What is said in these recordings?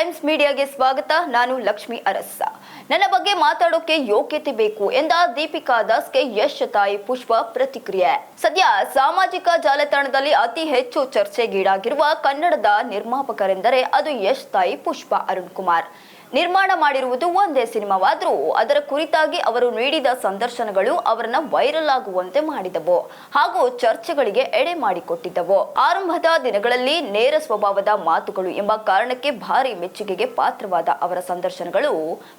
Times ಮೀಡಿಯಾಗೆ ಸ್ವಾಗತ. ನಾನು ಲಕ್ಷ್ಮಿ ಅರಸ್ಸ ನನ್ನ ಬಗ್ಗೆ ಮಾತಾಡೋಕೆ ಯೋಗ್ಯತೆ ಬೇಕು ಎಂದ ದೀಪಿಕಾ ದಾಸ್ಗೆ ಯಶ್ ತಾಯಿ ಪುಷ್ಪ ಪ್ರತಿಕ್ರಿಯೆ. ಸದ್ಯ ಸಾಮಾಜಿಕ ಜಾಲತಾಣದಲ್ಲಿ ಅತಿ ಹೆಚ್ಚು ಚರ್ಚೆಗೀಡಾಗಿರುವ ಕನ್ನಡದ ನಿರ್ಮಾಪಕರೆಂದರೆ ಅದು ಯಶ್ ತಾಯಿ ಪುಷ್ಪ ಅರುಣ್ ಕುಮಾರ್ ನಿರ್ಮಾಣ ಮಾಡಿರುವುದು ಒಂದೇ ಸಿನಿಮಾವಾದರೂ, ಅದರ ಕುರಿತಾಗಿ ಅವರು ನೀಡಿದ ಸಂದರ್ಶನಗಳು ಅವರನ್ನ ವೈರಲ್ ಆಗುವಂತೆ ಮಾಡಿದವು ಹಾಗೂ ಚರ್ಚೆಗಳಿಗೆ ಎಡೆ ಮಾಡಿಕೊಟ್ಟಿದ್ದವು. ಆರಂಭದ ದಿನಗಳಲ್ಲಿ ನೇರ ಸ್ವಭಾವದ ಮಾತುಗಳು ಎಂಬ ಕಾರಣಕ್ಕೆ ಭಾರಿ ಮೆಚ್ಚುಗೆಗೆ ಪಾತ್ರವಾದ ಅವರ ಸಂದರ್ಶನಗಳು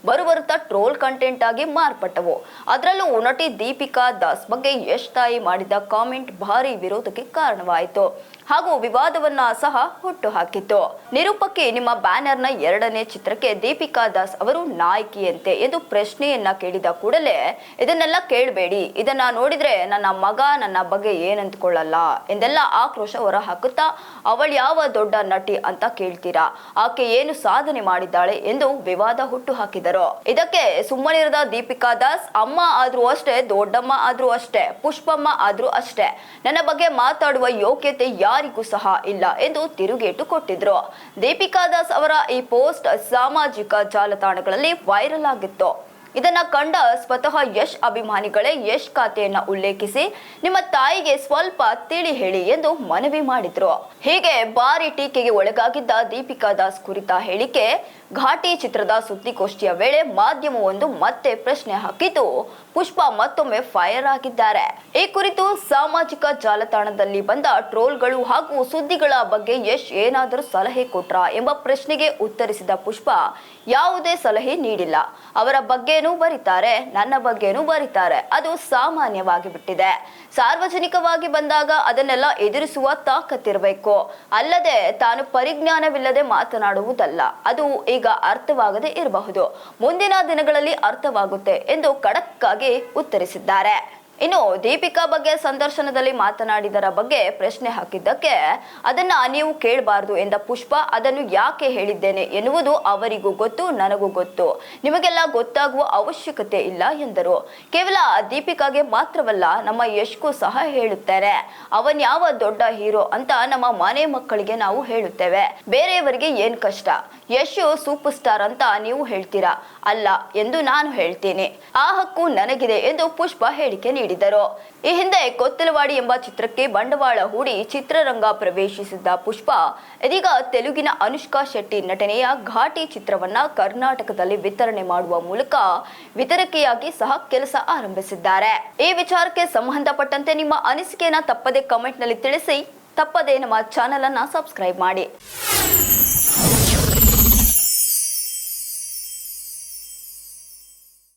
ಬರುಬರುತ್ತಾ ಟ್ರೋಲ್ ಕಂಟೆಂಟ್ ಆಗಿ ಮಾರ್ಪಟ್ಟವು. ಅದರಲ್ಲೂ ನಟಿ ದೀಪಿಕಾ ದಾಸ್ ಬಗ್ಗೆ ಯಶ್ ತಾಯಿ ಮಾಡಿದ ಕಾಮೆಂಟ್ ಭಾರಿ ವಿರೋಧಕ್ಕೆ ಕಾರಣವಾಯಿತು. ಹಾಗೂ ವಿವಾದವನ್ನ ಸಹ ಹುಟ್ಟು ಹಾಕಿತ್ತು ನಿರೂಪಕಿ ನಿಮ್ಮ ಬ್ಯಾನರ್ನ ಎರಡನೇ ಚಿತ್ರಕ್ಕೆ ದೀಪಿಕಾ ದಾಸ್ ಅವರು ನಾಯಕಿಯಂತೆ ಎಂದು ಪ್ರಶ್ನೆಯನ್ನ ಕೇಳಿದ ಕೂಡಲೇ ಇದನ್ನೆಲ್ಲ ಕೇಳಬೇಡಿ. ಇದನ್ನ ನೋಡಿದ್ರೆ ನನ್ನ ಮಗ ನನ್ನ ಬಗ್ಗೆ ಏನಂತ್ಕೊಳ್ಳಲ್ಲ ಎಂದೆಲ್ಲ ಆಕ್ರೋಶ ಹೊರ ಹಾಕುತ್ತಾ ಅವಳು ಯಾವ ದೊಡ್ಡ ನಟಿ ಅಂತ ಕೇಳ್ತೀರಾ? ಆಕೆ ಏನು ಸಾಧನೆ ಮಾಡಿದ್ದಾಳೆ ಎಂದು ವಿವಾದ ಹುಟ್ಟು ಹಾಕಿದರು ಇದಕ್ಕೆ ಸುಮ್ಮನಿರದ ದೀಪಿಕಾ ದಾಸ್, ಅಮ್ಮ ಆದ್ರೂ ಅಷ್ಟೇ, ದೊಡ್ಡಮ್ಮ ಆದ್ರೂ ಅಷ್ಟೇ, ಪುಷ್ಪಮ್ಮ ಆದ್ರೂ ಅಷ್ಟೇ. ನನ್ನ ಬಗ್ಗೆ ಮಾತಾಡುವ ಯೋಗ್ಯತೆ ಯಾರಿಗೂ ಸಹ ಇಲ್ಲ ಎಂದು ತಿರುಗೇಟು ಕೊಟ್ಟಿದ್ರು. ದೀಪಿಕಾ ದಾಸ್ ಅವರ ಈ ಪೋಸ್ಟ್ ಸಾಮಾಜಿಕ ಜಾಲತಾಣಗಳಲ್ಲಿ ವೈರಲ್ ಆಗಿತ್ತು. ಇದನ್ನ ಕಂಡ ಸ್ವತಃ ಯಶ್ ಅಭಿಮಾನಿಗಳೇ ಯಶ್ ಖಾತೆಯನ್ನ ಉಲ್ಲೇಖಿಸಿ, ನಿಮ್ಮ ತಾಯಿಗೆ ಸ್ವಲ್ಪ ತಿಳಿ ಹೇಳಿ ಎಂದು ಮನವಿ ಮಾಡಿದ್ರು. ಹೀಗೆ ಭಾರಿ ಟೀಕೆಗೆ ಒಳಗಾಗಿದ್ದ ದೀಪಿಕಾ ದಾಸ್ ಕುರಿತ ಹೇಳಿಕೆ, ಘಾಟಿ ಚಿತ್ರದ ಸುದ್ದಿಗೋಷ್ಠಿಯ ವೇಳೆ ಮಾಧ್ಯಮವೊಂದು ಮತ್ತೆ ಪ್ರಶ್ನೆ ಹಾಕಿದ್ದು, ಪುಷ್ಪ ಮತ್ತೊಮ್ಮೆ ಫೈರ್ ಆಗಿದ್ದಾರೆ. ಈ ಕುರಿತು ಸಾಮಾಜಿಕ ಜಾಲತಾಣದಲ್ಲಿ ಬಂದ ಟ್ರೋಲ್ಗಳು ಹಾಗೂ ಸುದ್ದಿಗಳ ಬಗ್ಗೆ ಯಶ್ ಏನಾದರೂ ಸಲಹೆ ಕೊಟ್ರಾ ಎಂಬ ಪ್ರಶ್ನೆಗೆ ಉತ್ತರಿಸಿದ ಪುಷ್ಪ, ಯಾವುದೇ ಸಲಹೆ ನೀಡಿಲ್ಲ. ಅವರ ಬಗ್ಗೆನೂ ಬರೀತಾರೆ, ನನ್ನ ಬಗ್ಗೆನೂ ಬರೀತಾರೆ. ಅದು ಸಾಮಾನ್ಯವಾಗಿ ಬಿಟ್ಟಿದೆ ಸಾರ್ವಜನಿಕವಾಗಿ ಬಂದಾಗ ಅದನ್ನೆಲ್ಲ ಎದುರಿಸುವ ತಾಕತ್ತಿರಬೇಕು. ಅಲ್ಲದೆ ತಾನು ಪರಿಜ್ಞಾನವಿಲ್ಲದೆ ಮಾತನಾಡುವುದಲ್ಲ. ಅದು ಈಗ ಅರ್ಥವಾಗದೆ ಇರಬಹುದು. ಮುಂದಿನ ದಿನಗಳಲ್ಲಿ ಅರ್ಥವಾಗುತ್ತೆ ಎಂದು ಖಡಕ್ಕಾಗಿ ಉತ್ತರಿಸಿದ್ದಾರೆ. ಇನ್ನು ದೀಪಿಕಾ ಬಗ್ಗೆ ಸಂದರ್ಶನದಲ್ಲಿ ಮಾತನಾಡಿದರ ಬಗ್ಗೆ ಪ್ರಶ್ನೆ ಹಾಕಿದ್ದಕ್ಕೆ ಅದನ್ನ ನೀವು ಕೇಳಬಾರದು ಎಂದ ಪುಷ್ಪ, ಅದನ್ನು ಯಾಕೆ ಹೇಳಿದ್ದೇನೆ ಎನ್ನುವುದು ಅವರಿಗೂ ಗೊತ್ತು, ನನಗೂ ಗೊತ್ತು. ನಿಮಗೆಲ್ಲ ಗೊತ್ತಾಗುವ ಅವಶ್ಯಕತೆ ಇಲ್ಲ ಎಂದರು. ಕೇವಲ ದೀಪಿಕಾಗೆ ಮಾತ್ರವಲ್ಲ, ನಮ್ಮ ಯಶ್ಗೂ ಸಹ ಹೇಳುತ್ತಾರೆ ಅವನ್ ಯಾವ ದೊಡ್ಡ ಹೀರೋ ಅಂತ ನಮ್ಮ ಮನೆ ಮಕ್ಕಳಿಗೆ ನಾವು ಹೇಳುತ್ತೇವೆ. ಬೇರೆಯವರಿಗೆ ಏನ್ ಕಷ್ಟ? ಯಶ್ ಸೂಪರ್ ಸ್ಟಾರ್ ಅಂತ ನೀವು ಹೇಳ್ತೀರಾ? ಅಲ್ಲ, ಎಂದು ನಾನು ಹೇಳ್ತೀನಿ. ಆ ಹಕ್ಕು ನನಗಿದೆ ಎಂದು ಪುಷ್ಪ ಹೇಳಿಕೆ ನೀಡಿದರು ಈ ಹಿಂದೆ ಕೊತ್ತಲವಾಡಿ ಎಂಬ ಚಿತ್ರಕ್ಕೆ ಬಂಡವಾಳ ಹೂಡಿ ಚಿತ್ರರಂಗ ಪ್ರವೇಶಿಸಿದ್ದ ಪುಷ್ಪ, ಇದೀಗ ತೆಲುಗಿನ ಅನುಷ್ಕಾ ಶೆಟ್ಟಿ ನಟನೆಯ ಘಾಟಿ ಚಿತ್ರವನ್ನ ಕರ್ನಾಟಕದಲ್ಲಿ ವಿತರಣೆ ಮಾಡುವ ಮೂಲಕ ವಿತರಕೆಯಾಗಿ ಸಹ ಕೆಲಸ ಆರಂಭಿಸಿದ್ದಾರೆ. ಈ ವಿಚಾರಕ್ಕೆ ಸಂಬಂಧಪಟ್ಟಂತೆ ನಿಮ್ಮ ಅನಿಸಿಕೆಯನ್ನ ತಪ್ಪದೆ ಕಮೆಂಟ್ನಲ್ಲಿ ತಿಳಿಸಿ. ತಪ್ಪದೆ ನಮ್ಮ ಚಾನೆಲ್ ಅನ್ನ ಸಬ್ಸ್ಕ್ರೈಬ್ ಮಾಡಿ.